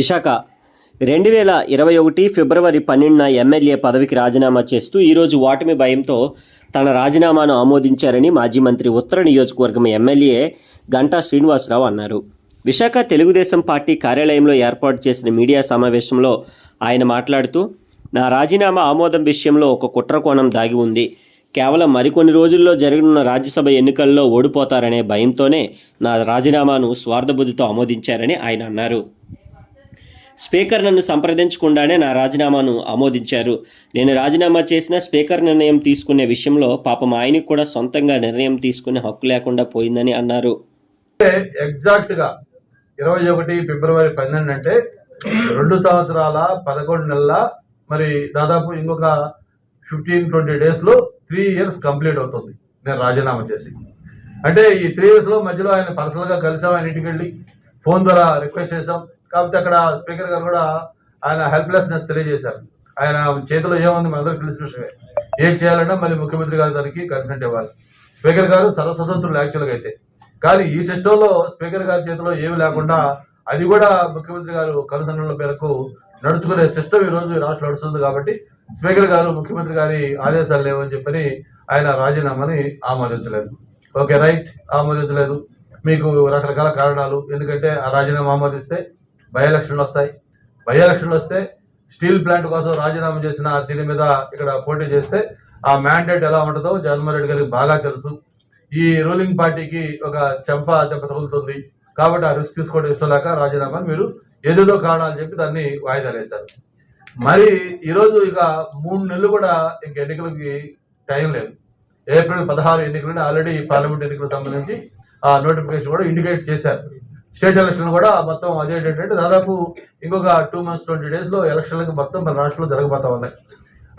విశాఖ. రెండు వేల ఇరవై ఒకటి ఫిబ్రవరి పన్నెండున ఎమ్మెల్యే పదవికి రాజీనామా చేస్తూ ఈరోజు ఓటమి భయంతో తన రాజీనామాను ఆమోదించారని మాజీ మంత్రి ఉత్తర నియోజకవర్గం ఎమ్మెల్యే గంటా శ్రీనివాసరావు అన్నారు. విశాఖ తెలుగుదేశం పార్టీ కార్యాలయంలో ఏర్పాటు చేసిన మీడియా సమావేశంలో ఆయన మాట్లాడుతూ నా రాజీనామా ఆమోదం విషయంలో ఒక కుట్ర కోణం దాగి ఉంది. కేవలం మరికొన్ని రోజుల్లో జరగనున్న రాజ్యసభ ఎన్నికల్లో ఓడిపోతారనే భయంతోనే నా రాజీనామాను స్వార్థబుద్ధితో ఆమోదించారని ఆయన అన్నారు. స్పీకర్ నన్ను సంప్రదించకుండానే నా రాజీనామాను ఆమోదించారు. నేను రాజీనామా చేసిన స్పీకర్ నిర్ణయం తీసుకునే విషయంలో పాపం ఆయనకు కూడా సొంతంగా నిర్ణయం తీసుకునే హక్కు లేకుండా పోయిందని అన్నారు. ఎగ్జాక్ట్గా ఇరవై ఒకటి ఫిబ్రవరి పన్నెండు అంటే రెండు సంవత్సరాల పదకొండు నెలల మరి దాదాపు ఇంకొక ఫిఫ్టీన్ ట్వంటీ డేస్లో త్రీ ఇయర్స్ కంప్లీట్ అవుతుంది నేను రాజీనామా చేసి. అంటే ఈ త్రీ ఇయర్స్లో మధ్యలో ఆయన పర్సనల్గా కలిసాం ఆయన ఇంటికి వెళ్ళి ఫోన్ ద్వారా రిక్వెస్ట్ చేసాం కాకపోతే అక్కడ స్పీకర్ గారు కూడా ఆయన హెల్ప్లెస్నెస్ తెలియజేశారు. ఆయన చేతిలో ఏముంది మనందరికీ తెలిసిన విషయమే. ఏం చేయాలన్నా మళ్ళీ ముఖ్యమంత్రి గారు దానికి కన్సెంట్ ఇవ్వాలి. స్పీకర్ గారు సర్వస్వతంత్రులు యాక్చువల్గా అయితే. కానీ ఈ సిస్టంలో స్పీకర్ గారి చేతిలో ఏమి లేకుండా అది కూడా ముఖ్యమంత్రి గారు కనుసన్నల మేరకు నడుచుకునే సిస్టమ్ ఈ రోజు రాష్ట్రం నడుస్తుంది కాబట్టి స్పీకర్ గారు ముఖ్యమంత్రి గారి ఆదేశాలు లేవని చెప్పని ఆయన రాజీనామాని ఆమోదించలేదు. Okay right. ఆమోదించలేదు. మీకు రకరకాల కారణాలు. ఎందుకంటే ఆ రాజీనామా ఆమోదిస్తే బై ఎలక్షన్లు వస్తాయి. బై ఎలక్షన్లు వస్తే స్టీల్ ప్లాంట్ కోసం రాజీనామా చేసిన దీని మీద ఇక్కడ పోటీ చేస్తే ఆ మ్యాండేట్ ఎలా ఉంటుందో జగన్మోహన్ రెడ్డి గారికి బాగా తెలుసు. ఈ రూలింగ్ పార్టీకి ఒక చెంప దెబ్బ తగులుతుంది. కాబట్టి ఆ రిస్క్ తీసుకోవడం ఇష్టం లేక రాజీనామా మీరు ఏదేదో కారణాలు చెప్పి దాన్ని వాయిదా వేశారు. మరి ఈరోజు ఇక మూడు నెలలు కూడా ఇంక ఎన్నికలకి టైం లేదు. ఏప్రిల్ పదహారు ఎన్నికలు ఆల్రెడీ పార్లమెంట్ ఎన్నికలకు సంబంధించి ఆ నోటిఫికేషన్ కూడా ఇండికేట్ చేశారు. స్టేట్ ఎలక్షన్ కూడా మొత్తం అదే దాదాపు ఇంకొక టూ మంత్స్ ట్వంటీ డేస్లో ఎలక్షన్లకు మొత్తం మన రాష్ట్రంలో జరగబోతా ఉన్నాయి.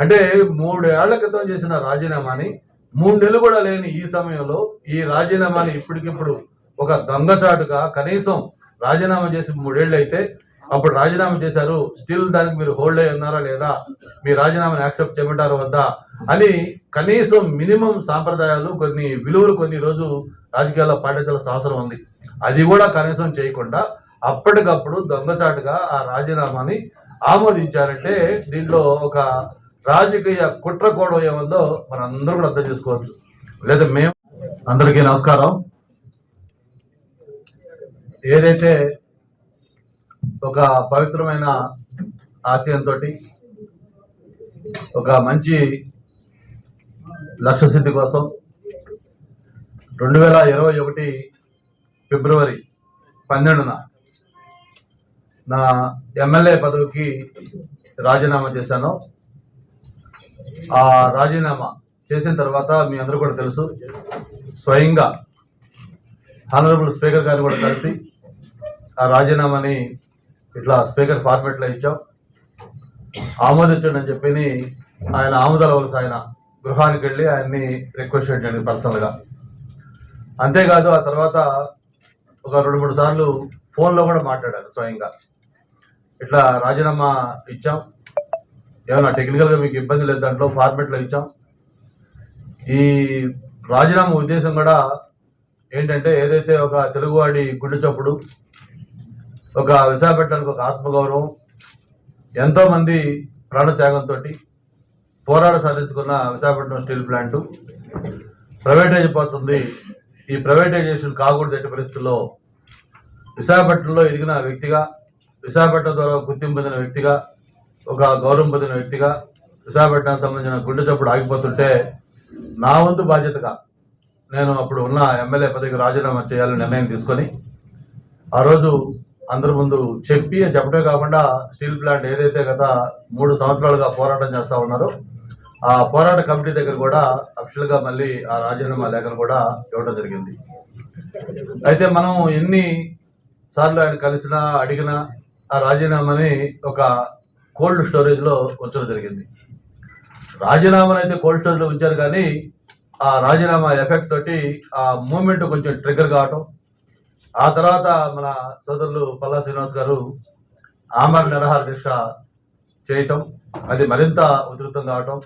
అంటే మూడు ఏళ్ళ క్రితం చేసిన రాజీనామాని మూడు నెలలు కూడా లేని ఈ సమయంలో ఈ రాజీనామాని ఇప్పటికిప్పుడు ఒక దొంగచాటుగా కనీసం రాజీనామా చేసి మూడేళ్ళు అయితే అప్పుడు రాజీనామా చేశారు. స్టిల్ దానికి మీరు హోల్డ్ అయి ఉన్నారా లేదా? మీ రాజీనామాని యాక్సెప్ట్ చేయమంటారు వద్దా? అని కనీసం మినిమం సాంప్రదాయాలు కొన్ని విలువలు కొన్ని రోజు రాజకీయాల్లో పాటించాల్సిన అవసరం ఉంది. అది కూడా కనీసం చేయకుండా అప్పటికప్పుడు దొంగచాటుగా ఆ రాజీనామాని ఆమోదించారంటే దీంట్లో ఒక రాజకీయ కుట్ర కోణం ఏముందో మనందరూ కూడా అర్థం చేసుకోవచ్చు. లేదా మేము అందరికీ నమస్కారం. ఏదైతే ఒక పవిత్రమైన ఆశయంతో ఒక మంచి లక్ష్య సిద్ధి కోసం రెండు వేల ఇరవై ఒకటి ఫిబ్రవరి పన్నెండున నా ఎమ్మెల్యే పదవికి రాజీనామా చేశాను. ఆ రాజీనామా చేసిన తర్వాత మీ అందరూ కూడా తెలుసు స్వయంగా ఆనరబుల్ స్పీకర్ గారిని కూడా కలిసి ఆ రాజీనామాని ఇట్లా స్పీకర్ ఫార్మేట్లో ఇచ్చాం. ఆమోదించండి అని చెప్పి ఆయన ఆమోదాల వలస ఆయన గృహానికి వెళ్ళి ఆయన్ని రిక్వెస్ట్ చేయండి పర్సనల్గా. అంతేకాదు ఆ తర్వాత ఒక రెండు మూడు సార్లు ఫోన్లో కూడా మాట్లాడారు స్వయంగా. ఇట్లా రాజీనామా ఇచ్చాం. ఏమన్నా టెక్నికల్గా మీకు ఇబ్బంది లేదు దాంట్లో ఫార్మేట్లో ఇచ్చాం. ఈ రాజీనామా ఉద్దేశం కూడా ఏంటంటే ఏదైతే ఒక తెలుగువాడి గుండె చప్పుడు ఒక విశాఖపట్నానికి ఒక ఆత్మగౌరవం ఎంతోమంది ప్రాణత్యాగంతో పోరాట సాధించుకున్న విశాఖపట్నం స్టీల్ ప్లాంట్ ప్రైవేట్ అయిపోతుంది ఈ ప్రైవేటైజేషన్ కాకూడదు ఎట్టి పరిస్థితుల్లో విశాఖపట్నంలో ఎదిగిన వ్యక్తిగా విశాఖపట్నం ద్వారా గుర్తింపు పొందిన వ్యక్తిగా ఒక గౌరవం పొందిన వ్యక్తిగా విశాఖపట్నానికి సంబంధించిన గుండె చప్పుడు ఆగిపోతుంటే నా వంతు బాధ్యతగా నేను అప్పుడు ఉన్న ఎమ్మెల్యే పదవికి రాజీనామా చేయాలని నిర్ణయం తీసుకొని ఆ రోజు అందరి ముందు చెప్పి చెప్పడమే కాకుండా స్టీల్ ప్లాంట్ ఏదైతే గత మూడు సంవత్సరాలుగా పోరాటం చేస్తూ ఉన్నారో ఆ పోరాట కమిటీ దగ్గర కూడా అఫిషియల్గా మళ్ళీ ఆ రాజీనామా లేఖను కూడా ఇవ్వడం జరిగింది. అయితే మనం ఎన్ని సార్లు ఆయన కలిసినా అడిగినా ఆ రాజీనామాని ఒక కోల్డ్ స్టోరేజ్లో ఉంచడం జరిగింది. రాజీనామాను అయితే కోల్డ్ స్టోరేజ్లో ఉంచారు కానీ ఆ రాజీనామా ఎఫెక్ట్ తోటి ఆ మూమెంట్ కొంచెం ట్రిగర్ కావటం. ఆ తర్వాత మన సోదరులు పల్లా శ్రీనివాస్ గారు ఆమర నిరహార దీక్ష చేయటం. అది మరింత ఉధృతం కావటం.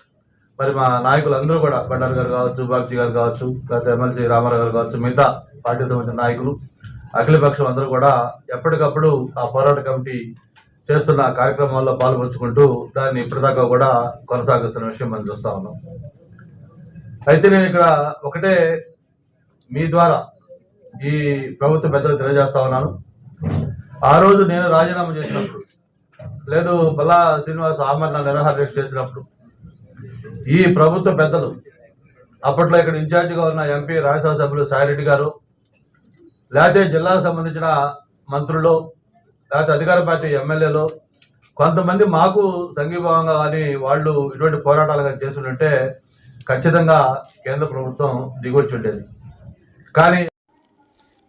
మరి మా నాయకులు అందరూ కూడా బండారు గారు కావచ్చు బాగ్జీ గారు కావచ్చు లేకపోతే ఎమ్మెల్సీ రామారావు గారు కావచ్చు మిగతా పార్టీకి సంబంధించిన నాయకులు అఖిలపక్షం అందరూ కూడా ఎప్పటికప్పుడు ఆ పోరాట కమిటీ చేస్తున్న కార్యక్రమాల్లో పాల్పంచుకుంటూ దాన్ని ఇప్పటిదాకా కూడా కొనసాగిస్తున్న విషయం మనం చూస్తా ఉన్నాం. అయితే నేను ఇక్కడ ఒకటే మీ ద్వారా ఈ ప్రభుత్వ పెద్దలకు తెలియజేస్తా ఉన్నాను. ఆ రోజు నేను రాజీనామా చేసినప్పుడు లేదు బల్లా శ్రీనివాస్ ఆమరణ నిరాహార చేసినప్పుడు ఈ ప్రభుత్వ పెద్దలు. అప్పట్లో ఇక్కడ ఇన్ఛార్జిగా ఉన్న ఎంపీ రాజ్యసభ సభ్యులు సాయిరెడ్డి గారు లేకపోతే జిల్లాకు సంబంధించిన మంత్రులు లేకపోతే అధికార పార్టీ ఎమ్మెల్యేలు కొంతమంది మాకు సంఘీభావంగా కానీ వాళ్ళు ఇటువంటి పోరాటాలు కానీ చేస్తుంటే ఖచ్చితంగా కేంద్ర ప్రభుత్వం దిగొచ్చి ఉండేది కానీ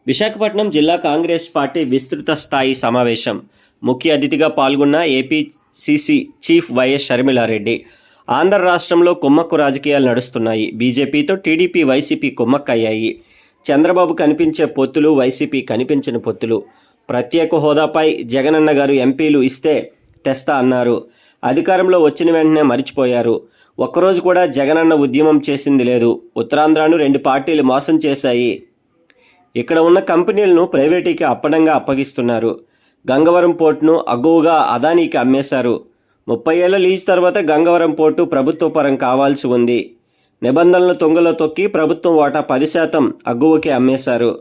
విశాఖపట్నం జిల్లా కాంగ్రెస్ పార్టీ విస్తృత స్థాయి సమావేశం. ముఖ్య అతిథిగా పాల్గొన్న APCC chief YS Sharmila Reddy. Andhra రాష్ట్రంలో కుమ్మక్కు రాజకీయాలు నడుస్తున్నాయి. బీజేపీతో టీడీపీ వైసీపీ కుమ్మక్కయ్యాయి. చంద్రబాబు కనిపించే పొత్తులు వైసీపీ కనిపించిన పొత్తులు. ప్రత్యేక హోదాపై జగనన్న గారు ఎంపీలు ఇస్తే తెస్తా అన్నారు. అధికారంలో వచ్చిన వెంటనే మరిచిపోయారు. ఒక్కరోజు కూడా జగనన్న ఉద్యమం చేసింది లేదు. ఉత్తరాంధ్రను రెండు పార్టీలు మోసం చేశాయి. ఇక్కడ ఉన్న కంపెనీలను ప్రైవేటీకి అప్పడంగా అప్పగిస్తున్నారు. గంగవరం పోర్టును అగువుగా అదానీకి అమ్మేశారు. ముప్పై ఏళ్ళ లీజ్ తర్వాత గంగవరం పోర్టు ప్రభుత్వ పరం కావాల్సి ఉంది. నిబంధనలు తొంగలో తొక్కి ప్రభుత్వం వాటా పది శాతం అగ్గువకి అమ్మేశారు.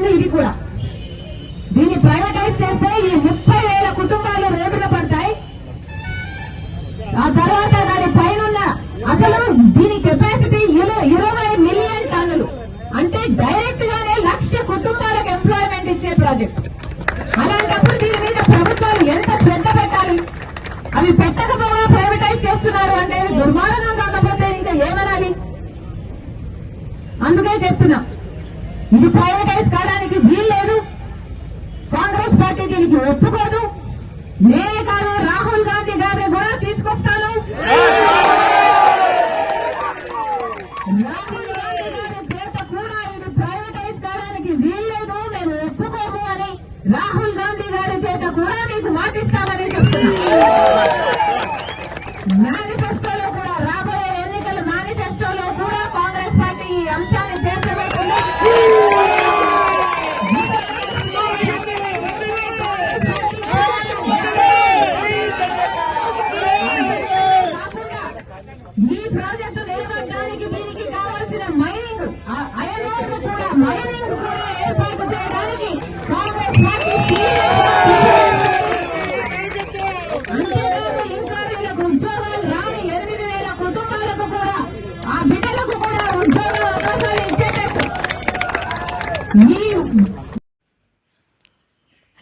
ఉంది ఇది కూడా. దీన్ని ప్రైవేటైజ్ చేస్తే ఈ ముప్పై వేల కుటుంబాలు రోడ్డున పడతాయి. ఆ తర్వాత దాని పైన అసలు దీని కెపాసిటీ ఇరవై ఇరవై మిలియన్ టన్నులు. అంటే డైరెక్ట్ గానే లక్ష కుటుంబాలకు ఎంప్లాయ్మెంట్ ఇచ్చే ప్రాజెక్ట్ అలాంటప్పుడు దీని మీద ప్రభుత్వాలు ఎంత శ్రద్ధ పెట్టాలి? అవి పెట్టకపోగా ప్రైవేటైజ్ చేస్తున్నారు అంటే దుర్మార్గం కాకపోతే ఇంకా ఏమనాలి? అందుకే చెప్తున్నా. ఇది ప్రైవేటైజ్ కావడానికి వీల్లేదు కాంగ్రెస్ పార్టీ దీనికి ఒప్పుకోదు. నేనే కాదు రాహుల్ గాంధీ గారిని కూడా తీసుకొస్తాను. రాహుల్ గాంధీ గారి చేత కూడా ఇది ప్రైవేటైజ్ కావడానికి వీల్లేదు మేము ఒప్పుకోము అని రాహుల్ గాంధీ గారి చేత కూడా మీకు మాటిస్తామని చెప్తున్నా మేనిఫెస్టోలో కూడా రాబోయే ఎన్నికల మేనిఫెస్టోలో కూడా కాంగ్రెస్ పార్టీ ఈ అంశాన్ని ఈ ప్రాజెక్టు నిలబడడానికి దీనికి కావాల్సిన మైనింగ్ అయన్ వర్క్ కూడా మైనింగ్ కూడా ఏర్పాటు చేయడానికి కాంగ్రెస్ పార్టీ అంతేకాదు ఇంకా వీళ్ళకు ఉద్యోగాలు రాని ఎనిమిది వేల కుటుంబాలకు కూడా ఆ బిడ్డలకు కూడా ఉద్యోగ అవకాశాలు ఇచ్చేటట్టు ఈ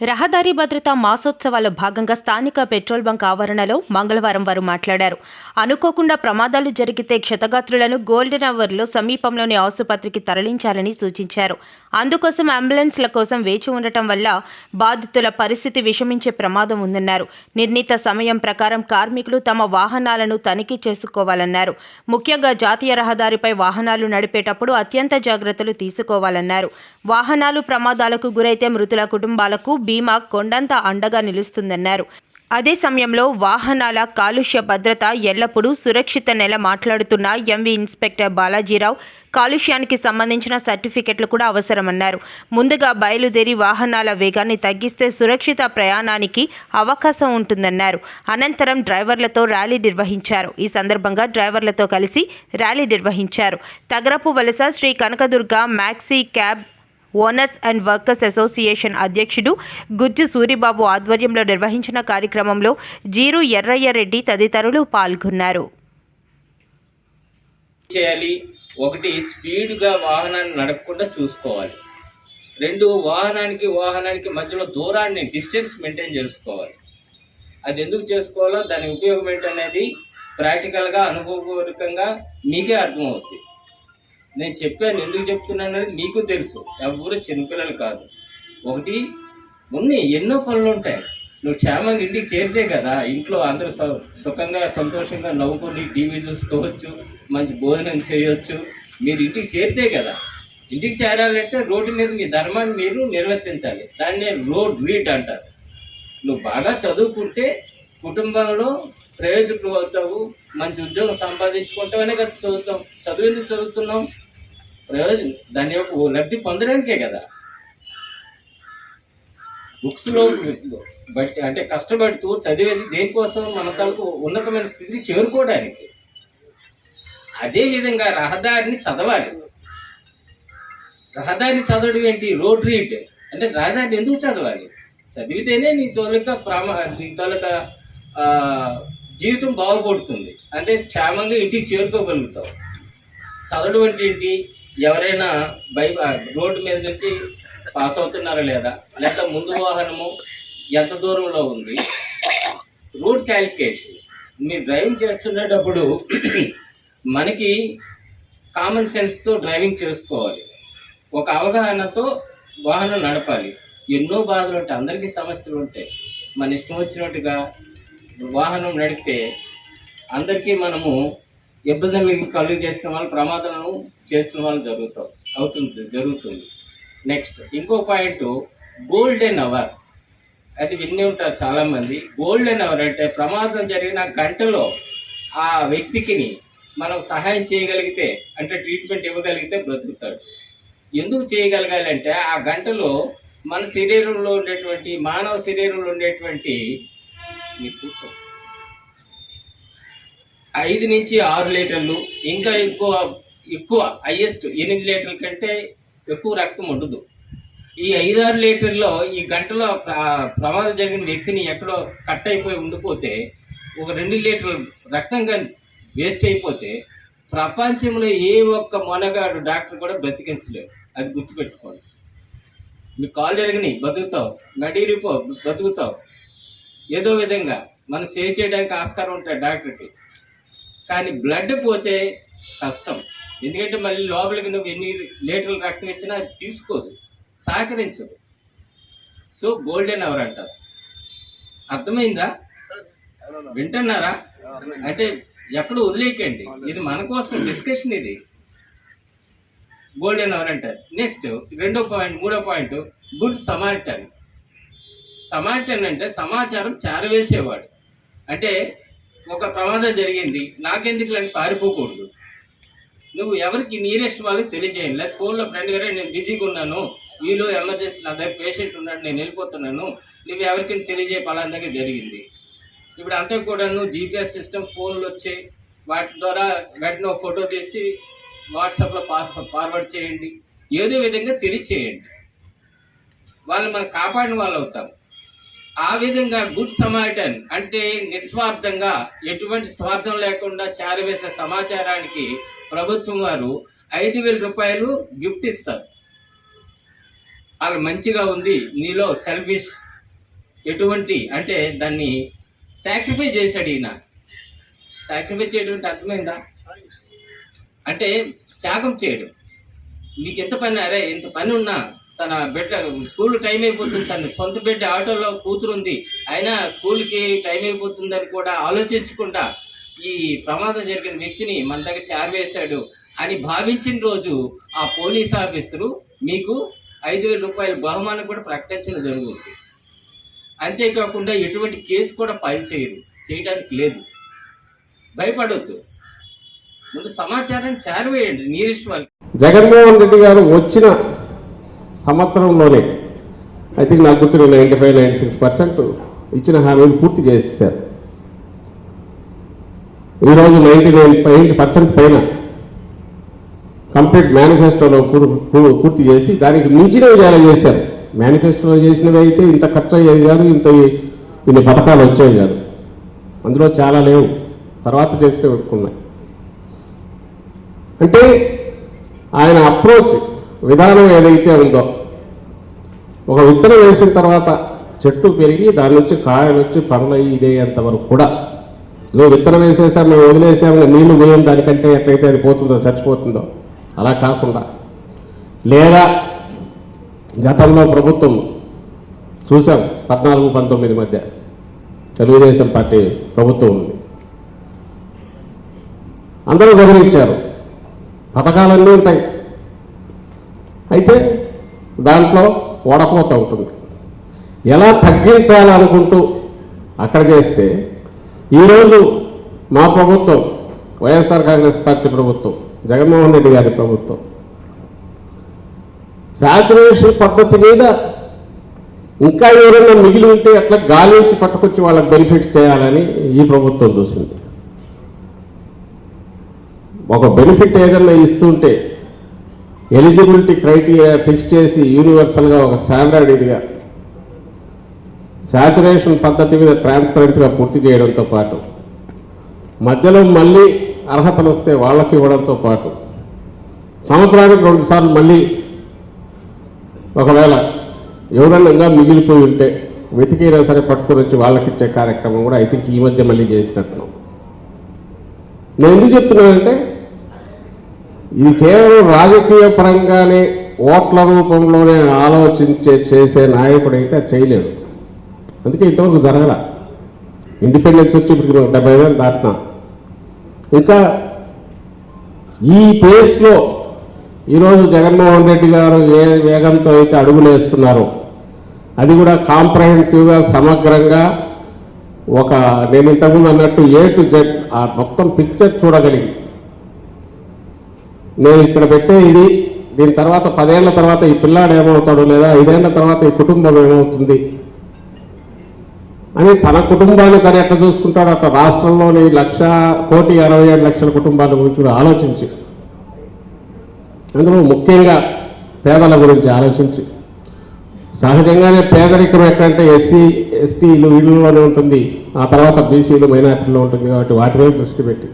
రహదారి భద్రతా మాసోత్సవాల భాగంగా స్థానిక పెట్రోల్ బంక్ ఆవరణలో మంగళవారం వారు మాట్లాడారు. అనుకోకుండా ప్రమాదాలు జరిగితే క్షతగాత్రులను గోల్డెన్ అవర్లో సమీపంలోని ఆసుపత్రికి తరలించాలని సూచించారు. అందుకోసం అంబులెన్స్ల కోసం వేచి ఉండటం వల్ల బాధితుల పరిస్థితి విషమించే ప్రమాదం ఉందన్నారు. నిర్ణీత సమయం ప్రకారం కార్మికులు తమ వాహనాలను తనిఖీ చేసుకోవాలన్నారు. ముఖ్యంగా జాతీయ రహదారిపై వాహనాలు నడిపేటప్పుడు అత్యంత జాగ్రత్తలు తీసుకోవాలన్నారు. వాహనాలు ప్రమాదాలకు గురైతే మృతుల కుటుంబాలకు బీమా కొండంత అండగా నిలుస్తుందన్నారు. అదే సమయంలో వాహనాల కాలుష్య భద్రత ఎల్లప్పుడూ సురక్షిత నెల మాట్లాడుతున్న ఎంవి ఇన్స్పెక్టర్ బాలాజీరావు కాలుష్యానికి సంబంధించిన సర్టిఫికెట్లు కూడా అవసరమన్నారు. ముందుగా బయలుదేరి వాహనాల వేగాన్ని తగ్గిస్తే సురక్షిత ప్రయాణానికి అవకాశం ఉంటుందన్నారు. అనంతరం డ్రైవర్లతో ర్యాలీ నిర్వహించారు. ఈ సందర్భంగా డ్రైవర్లతో కలిసి ర్యాలీ నిర్వహించారు. Tagarapu Valasa Shri Kanakadurga maxi cab owners and workers association అధ్యక్షుడు గుజ్జు సూరిబాబు ఆధ్వర్యంలో నిర్వహించిన కార్యక్రమంలో జీరు ఎర్రయ్య రెడ్డి తదితరులు పాల్గొన్నారు. చేయాలి. ఒకటి స్పీడ్గా వాహనాన్ని నడపకుండా చూసుకోవాలి. రెండు వాహనానికి వాహనానికి మధ్యలో దూరాన్ని డిస్టెన్స్ మెయింటైన్ చేసుకోవాలి. అది ఎందుకు చేసుకోవాలో దాని ఉపయోగం ఏంటనేది ప్రాక్టికల్గా అనుభవపూర్వకంగా మీకే అర్థమవుతుంది. నేను చెప్పాను ఎందుకు చెప్తున్నాను అనేది మీకు తెలుసు. ఎవరు చిన్నపిల్లలు కాదు. ఒకటి ఉన్నాయి ఎన్నో పనులు ఉంటాయి. నువ్వు క్షేమంగా ఇంటికి చేరితే కదా ఇంట్లో అందరూ సు- సుఖంగా సంతోషంగా నవ్వుకొని టీవీ చూసుకోవచ్చు మంచి భోజనం చేయొచ్చు. మీరు ఇంటికి చేరితే కదా ఇంటికి చేరాలంటే రోడ్డు మీద మీ ధర్మాన్ని మీరు నిర్వర్తించాలి. దాన్ని రోడ్ రీడ్ అంటారు. నువ్వు బాగా చదువుకుంటే కుటుంబంలో ప్రయోజకులు అవుతావు మంచి ఉద్యోగం సంపాదించుకుంటావనే కదా చదువుతాం. చదువు ఎందుకు చదువుతున్నాం? ప్రయోజనం. దాని యొక్క లబ్ధి పొందడానికే కదా. బుక్స్లో బట్టి అంటే కష్టపడుతూ చదివేది దేనికోసం? మన తలకు ఉన్నతమైన స్థితికి చేరుకోవడానికి. అదేవిధంగా రహదారిని చదవాలి. రహదారిని చదవడం ఏంటి? Road read. అంటే రహదారిని ఎందుకు చదవాలి? చదివితేనే నీ తొలక ప్రామా నీ తొలక జీవితం బాగుపడుతుంది. అంటే క్షేమంగా ఇంటికి చేరుకోగలుగుతావు. చదవడం అంటే ఏంటి? ఎవరైనా బై రోడ్డు మీద నుంచి పాస్ అవుతున్నారా లేదా? లేదా ముందు వాహనము ఎంత దూరంలో ఉంది? Route calculation. మీరు డ్రైవింగ్ చేస్తున్నప్పుడు మనకి కామన్ సెన్స్తో డ్రైవింగ్ చేసుకోవాలి. ఒక అవగాహనతో వాహనం నడపాలి. ఎన్నో బాధలు ఉంటాయి. అందరికీ సమస్యలు ఉంటాయి. మన ఇష్టం వచ్చినట్టుగా వాహనం నడిపితే అందరికీ మనము ఇబ్బందులు కలుగు చేస్తున్న వాళ్ళు ప్రమాదాలను చేస్తున్న వాళ్ళు జరుగుతాం. అవుతుంది జరుగుతుంది. నెక్స్ట్ ఇంకో పాయింట్ గోల్డెన్ అవర్ అది విని ఉంటారు చాలామంది. గోల్డెన్ అవర్ అంటే ప్రమాదం జరిగిన గంటలో ఆ వ్యక్తికి మనం సహాయం చేయగలిగితే అంటే ట్రీట్మెంట్ ఇవ్వగలిగితే బ్రతుకుతాడు. ఎందుకు చేయగలగాలంటే ఆ గంటలో మన శరీరంలో ఉండేటువంటి మానవ శరీరంలో ఉండేటువంటి మీరు కూర్చో. ఐదు నుంచి ఆరు లీటర్లు ఇంకా ఎక్కువ ఎక్కువ హైయెస్ట్ ఎనిమిది లీటర్ల కంటే ఎక్కువ రక్తం ఉండదు. ఈ ఐదారు లీటర్లో ఈ గంటలో ప్ర- ప్రమాదం జరిగిన వ్యక్తిని ఎక్కడో కట్ అయిపోయి ఉండిపోతే ఒక రెండు లీటర్ల రక్తం కానీ వేస్ట్ అయిపోతే ప్రపంచంలో ఏ ఒక్క మొనగాడు డాక్టర్ కూడా బ్రతికించలేదు అది గుర్తుపెట్టుకోండి. మీకు కాల్ జరిగినాయి బతుకుతావు. నడిరిపో బతుకుతావు. ఏదో విధంగా మనం సేవ్ చేయడానికి ఆస్కారం ఉంటుంది డాక్టర్కి కానీ బ్లడ్ పోతే కష్టం. ఎందుకంటే మళ్ళీ లోపలికి నువ్వు ఎన్ని లీటర్ల రక్తం ఇచ్చినా అది తీసుకోదు సహకరించదు. సో గోల్డెన్ అవర్ అంటారు. అర్థమైందా? వింటున్నారా? అంటే ఎక్కడ వదిలేయకండి. ఇది మన కోసం డిస్కషన్ ఇది. గోల్డెన్ అవర్ అంటారు. నెక్స్ట్ రెండో పాయింట్ మూడో పాయింట్ గుడ్ సమారిటన్. సమాచారం అంటే సమాచారం చేరవేసేవాడు. అంటే ఒక ప్రమాదం జరిగింది. నాకెందుకు అని పారిపోకూడదు. నువ్వు ఎవరికి నియరెస్ట్ వాళ్ళకి తెలియజేయండి. లేదా ఫోన్లో ఫ్రెండ్ గారే నేను బిజీగా ఉన్నాను. వీళ్ళు ఎమర్జెన్సీ నా దగ్గర పేషెంట్ ఉన్నాడు. నేను వెళ్ళిపోతున్నాను. నువ్వు ఎవరికి తెలియజేయ? పలానా దగ్గర జరిగింది. ఇప్పుడు అంతా కూడాను జీపీఎస్ సిస్టమ్ ఫోన్లు వచ్చాయి వాటి ద్వారా వెంటనే ఒక ఫోటో తీసి వాట్సాప్లో పాస్ ఫార్వర్డ్ చేయండి. ఏదో విధంగా తెలియచేయండి. వాళ్ళు మనం కాపాడిన వాళ్ళు అవుతాం ఆ విధంగా గుడ్ సమాటన్ అంటే నిస్వార్థంగా ఎటువంటి స్వార్థం లేకుండా చేరవేసే సమాచారానికి ప్రభుత్వం వారు ఐదు వేల రూపాయలు గిఫ్ట్ ఇస్తారు. వాళ్ళు మంచిగా ఉంది నీలో సెల్ఫిష్ ఎటువంటి అంటే దాన్ని సాక్రిఫై చేశాడు ఈయన. సాక్రిఫై చేయడం అంటే అర్థమైందా? అంటే త్యాగం చేయడం. నీకు ఎంత పని అరే ఇంత పని ఉన్నా తన బిడ్డ స్కూల్ టైం అయిపోతుంది తన సొంత బిడ్డ ఆటోలో కూతురు ఉంది అయినా స్కూల్కి టైం అయిపోతుందని కూడా ఆలోచించకుండా ఈ ప్రమాదం జరిగిన వ్యక్తిని మన దగ్గర చేరవేశాడు అని భావించిన రోజు ఆ పోలీస్ ఆఫీసరు మీకు ఐదు వేల రూపాయల బహుమానం కూడా ప్రకటించడం జరుగుతుంది. అంతేకాకుండా ఎటువంటి కేసు కూడా ఫైల్ చేయరు చేయడానికి లేదు. భయపడొద్దు. ముందు సమాచారం చేరవేయండి నీరెస్ట్ వాళ్ళకి జగన్మోహన్ రెడ్డి గారు వచ్చిన సంవత్సరంలోనే ఐ థింక్ నాకు గుర్తు ninety five ninety six percent ఇచ్చిన హామీలు పూర్తి చేసేసారు ఈరోజు నైంటీ నైన్ ఎయిటీ పర్సెంట్ పైన కంప్లీట్ మేనిఫెస్టోలో పూర్తి చేసి దానికి మించినవి చాలా చేశారు. మేనిఫెస్టోలో చేసినవి అయితే ఇంత ఖర్చు అయ్యేది కాదు ఇంత ఇన్ని పథకాలు వచ్చేవి కాదు. అందులో చాలా లేవు. తర్వాత చేస్తే పెట్టుకున్నాయి అంటే ఆయన అప్రోచ్ విధానం ఏదైతే ఉందో. ఒక విత్తనం వేసిన తర్వాత చెట్టు పెరిగి దాని నుంచి కాయలు వచ్చి పనులు అయ్యి ఇదేంత వరకు కూడా. నువ్వు విత్తనం వేసేసావు నువ్వు వదిలేసాము నీళ్ళు పోయాం దానికంటే ఎట్లయితే అది పోతుందో చచ్చిపోతుందో. అలా కాకుండా. లేదా గతంలో ప్రభుత్వం చూసాం పద్నాలుగు పంతొమ్మిది మధ్య తెలుగుదేశం పార్టీ ప్రభుత్వం ఉంది. అందరూ గమనించారు. పథకాలన్నీ ఉంటాయి. అయితే దాంట్లో ఓడపోత ఉంటుంది. ఎలా తగ్గించాలనుకుంటూ అక్కడ చేస్తే ఈరోజు మా ప్రభుత్వం వైఎస్ఆర్ కాంగ్రెస్ పార్టీ ప్రభుత్వం జగన్మోహన్ రెడ్డి గారి ప్రభుత్వం శాచురేషన్ పద్ధతి మీద ఇంకా ఎవరైనా మిగిలి ఉంటే అట్లా గాలి పట్టుకొచ్చి వాళ్ళకి బెనిఫిట్స్ చేయాలని ఈ ప్రభుత్వం చూసింది. ఒక బెనిఫిట్ ఏదైనా ఇస్తుంటే ఎలిజిబిలిటీ క్రైటీరియా ఫిక్స్ చేసి యూనివర్సల్గా ఒక స్టాండర్డ్ ఇదిగా. శాచురేషన్ పద్ధతి మీద ట్రాన్స్పరెంట్గా పూర్తి చేయడంతో పాటు మధ్యలో మళ్ళీ అర్హతలు వస్తే వాళ్ళకి ఇవ్వడంతో పాటు సంవత్సరానికి రెండుసార్లు మళ్ళీ ఒకవేళ ఎవరన్నా ఇంకా మిగిలిపోయి ఉంటే వెతికైనా సరే పట్టుకొని వచ్చి వాళ్ళకి ఇచ్చే కార్యక్రమం కూడా ఐ థింక్ ఈ మధ్య మళ్ళీ చేసినట్టున్నాం నేను ఎందుకు చెప్తున్నానంటే ఇది కేవలం రాజకీయ పరంగానే ఓట్ల రూపంలోనే ఆలోచించే చేసే నాయకుడు అయితే చేయలేదు. చేయలేడు అందుకే ఇంతవరకు జరగల. ఇండిపెండెన్స్ వచ్చి ఇప్పుడు డెబ్బై వేలు దాటినా. ఇంకా ఈ ప్లేస్లో ఈరోజు జగన్మోహన్ రెడ్డి గారు ఏ వేగంతో అయితే అడుగులేస్తున్నారో అది కూడా కాంప్రహెన్సివ్గా సమగ్రంగా ఒక నేను ఇంతకుముందు అన్నట్టు ఏ టు జెడ్ ఆ మొత్తం పిక్చర్ చూడగలిగి నేను ఇక్కడ పెట్టే ఇది దీని తర్వాత పదేళ్ళ తర్వాత ఈ పిల్లాడు ఏమవుతాడు లేదా ఐదేళ్ళ తర్వాత ఈ కుటుంబం ఏమవుతుంది? అని తన కుటుంబాన్ని తను ఎట్లా చూసుకుంటాడు? అట్లా రాష్ట్రంలోని లక్ష కోటి అరవై ఏడు లక్షల కుటుంబాల గురించి కూడా ఆలోచించి. అందులో ముఖ్యంగా పేదల గురించి ఆలోచించి. సహజంగానే పేదరికం ఎక్కడంటే ఎస్సీ ఎస్టీలు వీళ్ళలోనే ఉంటుంది. ఆ తర్వాత బీసీలు మైనార్టీలో ఉంటుంది కాబట్టి వాటి మీద దృష్టి పెట్టి.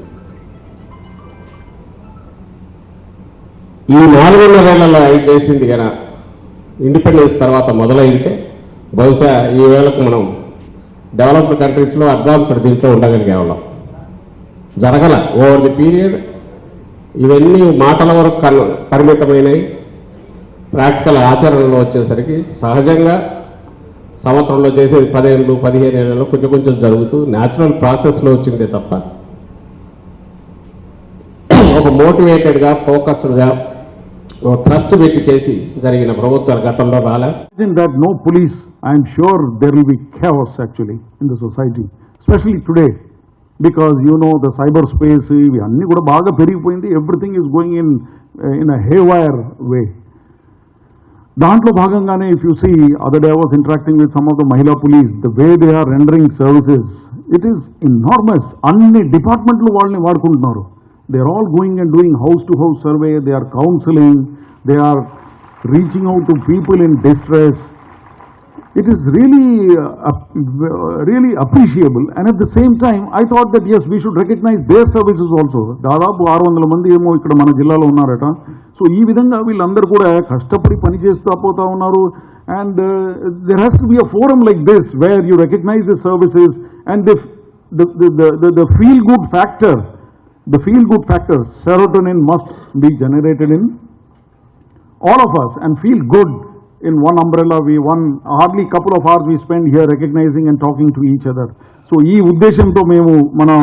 ఈ నాలుగున్నరేళ్ళలో ఆయన చేసింది కదా. ఇండిపెండెన్స్ తర్వాత మొదలైతే బహుశా ఈ వేళకు మనం డెవలప్డ్ కంట్రీస్లో అడ్వాన్స్డ్ దీంట్లో ఉండగలిగేవాళ్ళం జరగల ఓవర్ ది పీరియడ్. ఇవన్నీ మాటల వరకు కన్- పరిమితమైనవి ప్రాక్టికల్ ఆచరణలో వచ్చేసరికి సహజంగా సంవత్సరంలో చేసేది పదిహేను పదిహేను ఏళ్ళలో కొంచెం కొంచెం జరుగుతూ న్యాచురల్ ప్రాసెస్లో వచ్చిందే తప్ప ఒక మోటివేటెడ్గా ఫోకస్డ్గా ట్రస్ట్ పెట్టి చేసి జరిగిన ప్రభుత్వాలు గతంలో రాలే. That no police I'm sure there will be will actually in the society the today especially you know the cyber space ఇవి అన్నీ కూడా బాగా పెరిగిపోయింది. Everything is going in in a haywire way దాంట్లో భాగంగానే if you see other day was interacting with some of the mahila police the way they are rendering services it is in enormous అన్ని డిపార్ట్మెంట్లు వాళ్ళని వాడుకుంటున్నారు. They are all going and doing house to house survey they are counselling they are reaching out to people in distress it is really, uh, ap- uh, really appreciable. And at the same time, I thought that yes, we should recognize their services also. దాదాపు ఆరు వందల మంది ఏమో ఇక్కడ మన జిల్లాలో ఉన్నారట. So ఈ విధంగా వీళ్ళందరూ కూడా కష్టపడి పని చేస్తూ పోతా ఉన్నారు. And there has to be a forum like this where you recognise the services and the feel good factor the feel good factor serotonin must be generated in all of us and feel good in one umbrella. We one hardly couple of hours we spend here recognizing and talking to each other. So ఈ ఉద్దేశంతో మేము మనం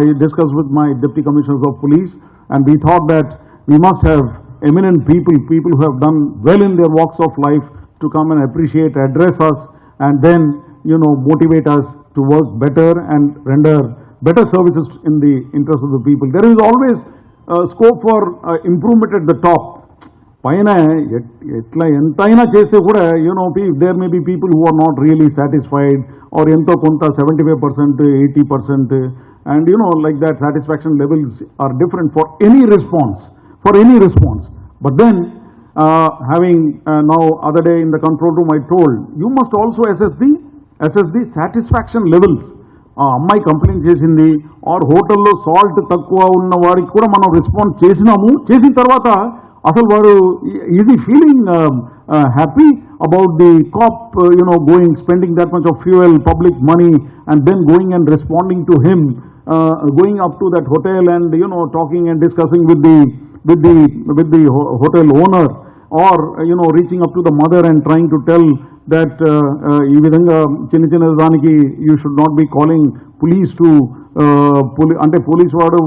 I discussed with my deputy commissioners of police and we thought that we must have eminent people, people who have done well in their walks of life to come and appreciate, address us and then, you know, motivate us to work better and render better services in the interest of the people. There is always uh, scope for uh, improvement at the top. పైన ఎట్- ఎట్లా ఎంతైనా చేస్తే కూడా you know there may be people who are not really satisfied or ఎంతో కొంత seventy five percent eighty percent and you know like that satisfaction levels are different for any response for any response but then having now other day in the control room I told you must also assess the assess the satisfaction levels ఆ అమ్మాయి complaint చేసింది are హోటల్లో salt తక్కువ ఉన్న వారికి కూడా మనం response చేసినాము. చేసిన తర్వాత అసలు వారు ఇది feeling happy about the cop you know going spending that much of fuel public money and then going and responding to him going up to that hotel and you know talking and discussing with the with the with the hotel owner or uh, you know reaching up to the mother and trying to tell that uh, uh, ఈ విధంగా చిన్న చిన్న దానికి you should not be calling police to పోలీ అంటే police వాడు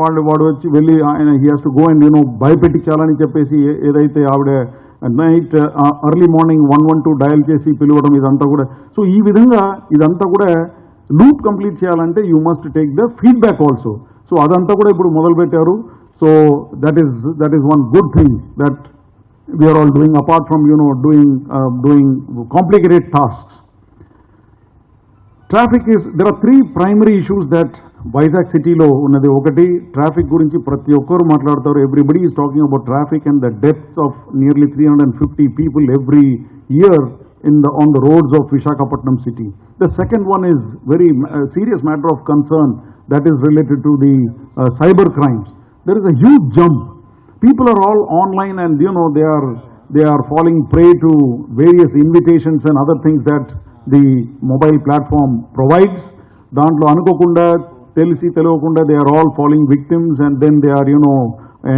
వాళ్ళు వాడు వచ్చి వెళ్ళి ఆయన he has to go and you know భయపెట్టించాలని చెప్పేసి ఏదైతే ఆవిడ night early morning one one two dial చేసి పిలవడం ఇదంతా కూడా. సో ఈ విధంగా ఇదంతా కూడా లూప్ కంప్లీట్ చేయాలంటే you must take the feedback also so అదంతా కూడా ఇప్పుడు మొదలుపెట్టారు. So that is that is one good thing that We're all doing apart from you know doing doing complicated tasks traffic is there are three primary issues that Vizag సిటీలో ఉన్నది ఒకటి traffic గురించి ప్రతి ఒక్కరు మాట్లాడతారు everybody is talking about traffic and the deaths of nearly three hundred and fifty people every year in the on the roads of Visakhapatnam city the second one is very serious matter of concern that is related to the cyber crimes. There is a huge jump. People are all online and, you know, they are they are falling prey to various invitations and other things that the mobile platform provides. దాంట్లో అనుకోకుండా తెలిసి తెలియకుండా they are all falling victims and then they are, you know,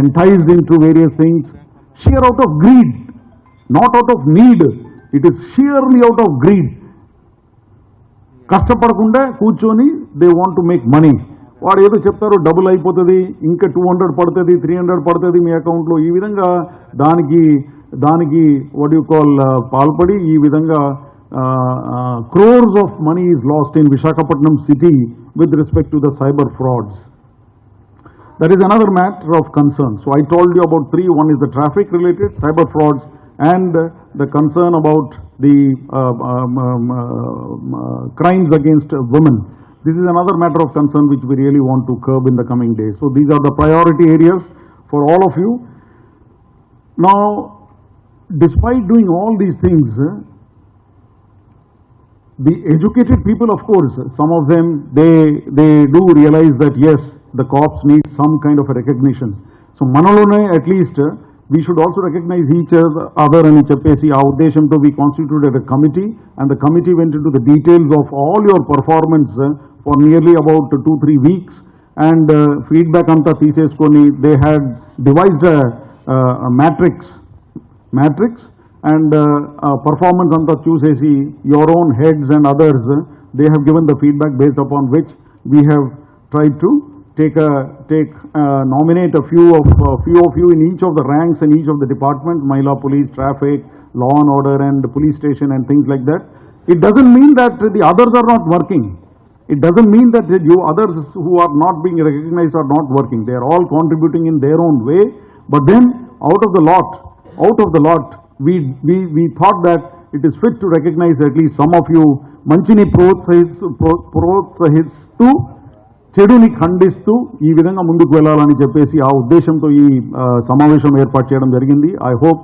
enticed into various things. Sheer out of greed, not out of need. It is sheerly out of greed. కష్టపడకుండా కూర్చొని they want to make money వాడు ఏదో చెప్తారు double అయిపోతుంది ఇంకా two hundred పడుతుంది three hundred పడుతుంది మీ అకౌంట్లో ఈ విధంగా దానికి దానికి వడ్ కాల్ పాల్పడి ఈ విధంగా crores of money is lost in Visakhapatnam city with respect to the cyber frauds that is another matter of concern so I told you about three one is the traffic related cyber frauds and the concern about the crimes against women This is another matter of concern which we really want to curb in the coming days. So these are the priority areas for all of you. Now, despite doing all these things, eh, the educated people, of course, some of them, they, they do realize that yes, the cops need some kind of a recognition. So Manolo,ne at least, eh, we should also recognize each other and each other. See, our Desham to be constituted a committee and the committee went into the details of all your performance eh, for nearly about two, three weeks. And uh, feedback on that thesis, Koni, they had devised a, a matrix matrix and uh, performance on the choosesi your own heads and others uh, they have given the feedback based upon which we have tried to take a take nominate a few of few of you in each of the ranks in each of the departments: Maila police traffic law and order and police station and things like that. It doesn't mean that the others are not working. It doesn't mean that you others who are not being recognized are not working. They are all contributing in their own way. But then, out of the lot, out of the lot, we, we, we thought that it is fit to recognize at least some of you మంచిని ప్రోత్సహిస్తూ pro- ప్రోత్సహిస్తూ చెడుని ఖండిస్తూ ఈ విధంగా ముందుకు వెళ్ళాలని చెప్పేసి ఆ ఉద్దేశంతో ఈ ఆ, సమావేశం ఏర్పాటు చేయడం జరిగింది ఐ హోప్